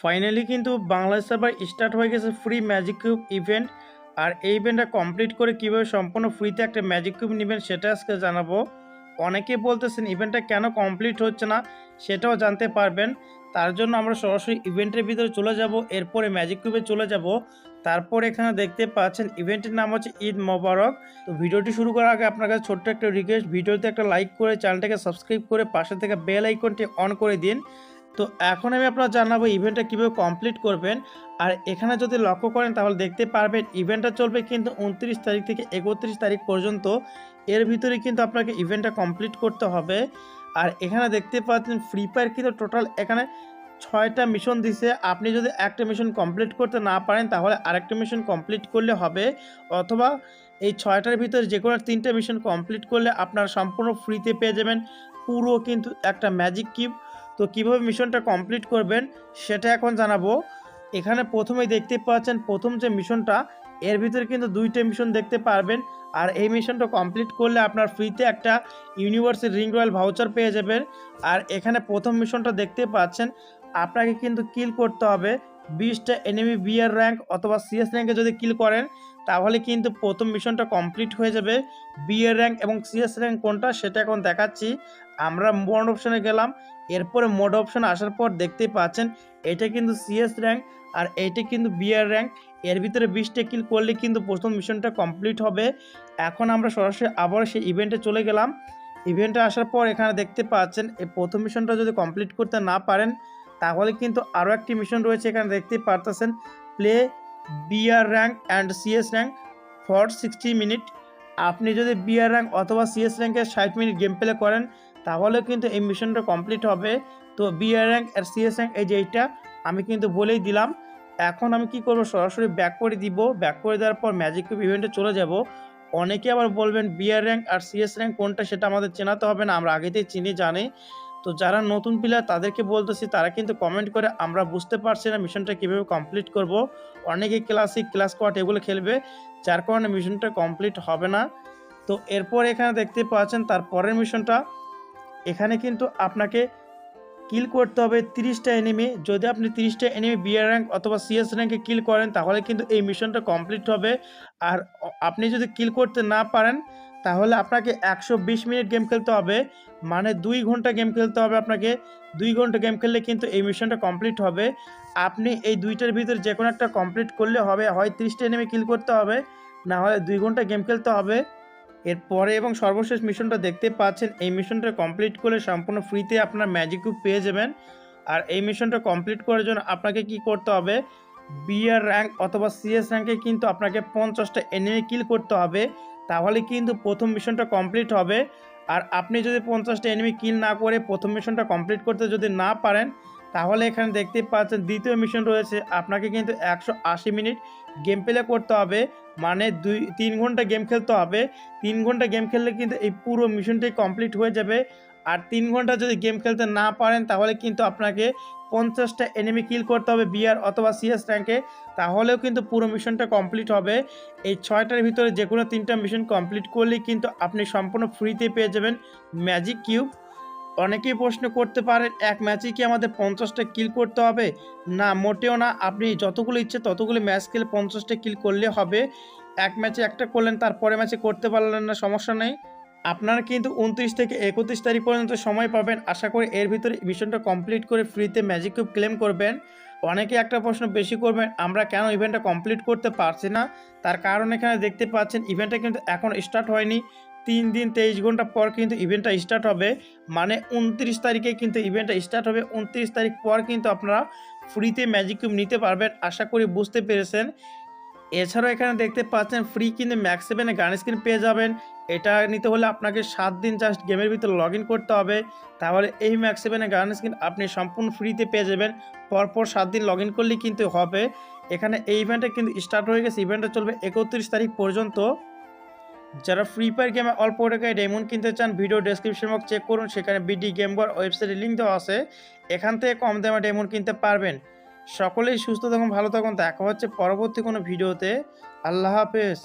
Finally কিন্তু Bangladesh server start হয়ে গেছে ফ্রি ম্যাজিক কিউব ইভেন্ট আর এই ইভেন্টটা কমপ্লিট করে কীভাবে সম্পূর্ণ ফ্রিতে একটা ম্যাজিক কিউব নেবেন সেটা আজকে জানাব। অনেকেই বলতেছেন ইভেন্টটা কেন কমপ্লিট হচ্ছে না সেটাও জানতে পারবেন। তার জন্য আমরা সরাসরি ইভেন্টের ভিতরে চলে যাব, এরপরে ম্যাজিক কিউবে চলে যাব। তারপর এখানে দেখতে পাচ্ছেন ইভেন্টের নাম হচ্ছে ঈদ মোবারক। তো ভিডিওটি শুরু করার আগে আপনার কাছে ছোট্ট একটা রিকোয়েস্ট ভিডিওতে একটা লাইক করে চ্যানেলটাকে সাবস্ক্রাইব করে পাশে থেকে বেল আইকনটি অন করে দিন। তো এখন আমি আপনার জানাব ইভেন্টটা কীভাবে কমপ্লিট করবেন। আর এখানে যদি লক্ষ্য করেন তাহলে দেখতে পারবেন ইভেন্টটা চলবে কিন্তু উনত্রিশ তারিখ থেকে একত্রিশ তারিখ পর্যন্ত। এর ভিতরে কিন্তু আপনাকে ইভেন্টটা কমপ্লিট করতে হবে। আর এখানে দেখতে পাচ্ছেন ফ্রি ফায়ার কিন্তু টোটাল এখানে ছয়টা মিশন দিছে। আপনি যদি একটা মিশন কমপ্লিট করতে না পারেন তাহলে আরেকটা মিশন কমপ্লিট করলে হবে। অথবা এই ছয়টার ভিতরে যে কোনো তিনটে মিশন কমপ্লিট করলে আপনার সম্পূর্ণ ফ্রিতে পেয়ে যাবেন। পুরো কিন্তু একটা ম্যাজিক কিউব তো কীভাবে মিশনটা কমপ্লিট করবেন সেটা এখন জানাব। এখানে প্রথমেই দেখতে পাচ্ছেন, প্রথম যে মিশনটা, এর ভিতরে কিন্তু দুইটা মিশন দেখতে পারবেন। আর এই মিশনটা কমপ্লিট করলে আপনার ফ্রিতে একটা ইউনিভার্সের রিং রয়্যাল ভাউচার পেয়ে যাবেন। আর এখানে প্রথম মিশনটা দেখতে পাচ্ছেন, আপনাকে কিন্তু কিল করতে হবে। বিশটা এনিমি বিয়ার র্যাঙ্ক অথবা সিএস র্যাঙ্কে যদি কিল করেন তাহলে কিন্তু প্রথম মিশনটা কমপ্লিট হয়ে যাবে। বিয়ের র্যাঙ্ক এবং সিএস র্যাঙ্ক কোনটা সেটা এখন দেখাচ্ছি। আমরা মোড অপশনে গেলাম। এরপরে মোড অপশন আসার পর দেখতেই পাচ্ছেন, এটা কিন্তু সিএস র্যাঙ্ক আর এইটা কিন্তু বিয়ার র্যাঙ্ক এর ভিতরে বিশটা কিল করলে কিন্তু প্রথম মিশনটা কমপ্লিট হবে। এখন আমরা সরাসরি আবার সেই ইভেন্টে চলে গেলাম। ইভেন্টে আসার পর এখানে দেখতে পাচ্ছেন, এই প্রথম মিশনটা যদি কমপ্লিট করতে না পারেন, তাহলে কিন্তু আরও একটি মিশন রয়েছে এখানে দেখতে পারতেছেন। Play BR rank and CS rank for sixty minute আপনি যদি বিআর র্যাঙ্ক অথবা সিএস র্যাঙ্কে ষাট মিনিট গেম প্লে করেন, তাহলে কিন্তু এই মিশনটা কমপ্লিট হবে। তো বিআর র্যাঙ্ক আর সিএস র্যাঙ্ক এই যে এইটা, আমি কিন্তু বলেই দিলাম। এখন আমি কি করব? সরাসরি ব্যাক করে দিব। ব্যাক করে দেওয়ার পর ম্যাজিক কিউব ইভেন্টে চলে যাব। অনেকে আবার বলবেন বিআর র্যাঙ্ক আর সিএস র্যাঙ্ক কোনটা সেটা আমাদের চেনাতে হবে না, আমরা আগেতেই চিনি, জানি। তো যারা নতুন প্লেয়ার তাদেরকে বলতেছি, তারা কিন্তু কমেন্ট করে, আমরা বুঝতে পারছি না মিশনটা কীভাবে কমপ্লিট করব। অনেকে ক্লাসিক ক্লাস কোয়াট এগুলো খেলবে, যার কারণে মিশনটা কমপ্লিট হবে না। তো এরপর এখানে দেখতে পাচ্ছেন, তার পরের মিশনটা এখানে কিন্তু আপনাকে কিল করতে হবে তিরিশটা এনিমি যদি আপনি তিরিশটা এনিমি বিয়ার র্যাঙ্ক অথবা সিএস র্যাঙ্কে কিল করেন, তাহলে কিন্তু এই মিশনটা কমপ্লিট হবে। আর আপনি যদি কিল করতে না পারেন তাহলে আপনাকে একশো বিশ মিনিট গেম খেলতে হবে মানে দুই ঘণ্টা গেম খেলতে হবে আপনাকে। দুই ঘণ্টা গেম খেললে কিন্তু এই মিশনটা কমপ্লিট হবে। আপনি এই দুইটার ভিতরে যে কোনো একটা কমপ্লিট করলে হবে, হয় তিরিশটা এনিমি কিল করতে হবে, না হলে দুই ঘণ্টা গেম খেলতে হবে। এরপরে এবং সর্বশেষ মিশনটা দেখতে পাচ্ছেন, এই মিশনটা কমপ্লিট করলে সম্পূর্ণ ফ্রিতে আপনার ম্যাজিক কিউব পেয়ে যাবেন। আর এই মিশনটা কমপ্লিট করার জন্য আপনাকে কি করতে হবে বিআর র্যাঙ্ক অথবা সিএস র্যাঙ্কে কিন্তু আপনাকে পঞ্চাশটা এনিমি কিল করতে হবে। তাহলে কিন্তু প্রথম মিশনটা কমপ্লিট হবে। আর আপনি যদি পঞ্চাশটা এনিমি কিল না করে প্রথম মিশনটা কমপ্লিট করতে যদি না পারেন, তাহলে এখানে দেখতে পাচ্ছেন দ্বিতীয় মিশন রয়েছে। আপনাকে কিন্তু একশো আশি মিনিট গেম প্লে করতে হবে। মানে দুই, তিন ঘণ্টা গেম খেলতে হবে। তিন ঘণ্টা গেম খেললে কিন্তু এই পুরো মিশনটাই কমপ্লিট হয়ে যাবে। আর তিন ঘণ্টা যদি গেম খেলতে না পারেন, তাহলে কিন্তু আপনাকে পঞ্চাশটা এনিমি কিল করতে হবে বিআর অথবা সিএস র্যাঙ্কে তাহলেও কিন্তু পুরো মিশনটা কমপ্লিট হবে। এই ছয়টার ভিতরে যে কোনো তিনটা মিশন কমপ্লিট করলেই কিন্তু আপনি সম্পূর্ণ ফ্রিতে পেয়ে যাবেন ম্যাজিক কিউব অনেকেই প্রশ্ন করতে পারেন, এক ম্যাচে কি আমাদের পঞ্চাশটা কিল করতে হবে? না, মোটেও না। আপনি যতগুলো ইচ্ছে ততগুলো ম্যাচ খেলে পঞ্চাশটা কিল করলে হবে। এক ম্যাচে একটা করলেন তারপরে ম্যাচে করতে পারলেন না, সমস্যা নেই। আপনারা কিন্তু উনত্রিশ থেকে একত্রিশ তারিখ পর্যন্ত সময় পাবেন। আশা করি এর ভিতরে মিশনটা কমপ্লিট করে ফ্রিতে ম্যাজিক কিউব ক্লেম করবেন। অনেকে একটা প্রশ্ন বেশি করবেন, আমরা কেন ইভেন্টটা কমপ্লিট করতে পারছি না? তার কারণ এখানে দেখতে পাচ্ছেন ইভেন্টটা কিন্তু এখন স্টার্ট হয়নি। তিন দিন তেইশ ঘণ্টা পর কিন্তু ইভেন্টটা স্টার্ট হবে। মানে উনত্রিশ তারিখে কিন্তু ইভেন্টটা স্টার্ট হবে। উনত্রিশ তারিখ পর কিন্তু আপনারা ফ্রিতে ম্যাজিক কিউব নিতে পারবেন। আশা করি বুঝতে পেরেছেন। এছাড়াও এখানে দেখতে পাচ্ছেন ফ্রি কিন্তু ম্যাক্স সেভেনে গান স্ক্রিন পেয়ে যাবেন। এটা নিতে হলে আপনাকে সাত দিন জাস্ট গেমের ভিতরে লগ করতে হবে। তাহলে এই ম্যাক্স সেভেনে গান স্ক্রিন আপনি সম্পূর্ণ ফ্রিতে পেয়ে যাবেন। পরপর সাত দিন লগ ইন করলেই কিন্তু হবে। এখানে এই ইভেন্টটা কিন্তু স্টার্ট হয়ে গেছে। ইভেন্টটা চলবে একত্রিশ তারিখ পর্যন্ত। যারা ফ্রি ফায়ার গেমে অল্প টাকায় ডায়মন্ড কিনতে চান ভিডিও ডেসক্রিপশন বক্স চেক করুন। সেখানে বিডি গেম গেমবার ওয়েবসাইটে লিঙ্ক দেওয়া আছে। এখান থেকে কম দামে ডায়মন্ড কিনতে পারবেন। সকলেই সুস্থ থাকুন, ভালো থাকুন। দেখা হচ্ছে পরবর্তী কোনো ভিডিওতে আল্লাহ হাফেজ।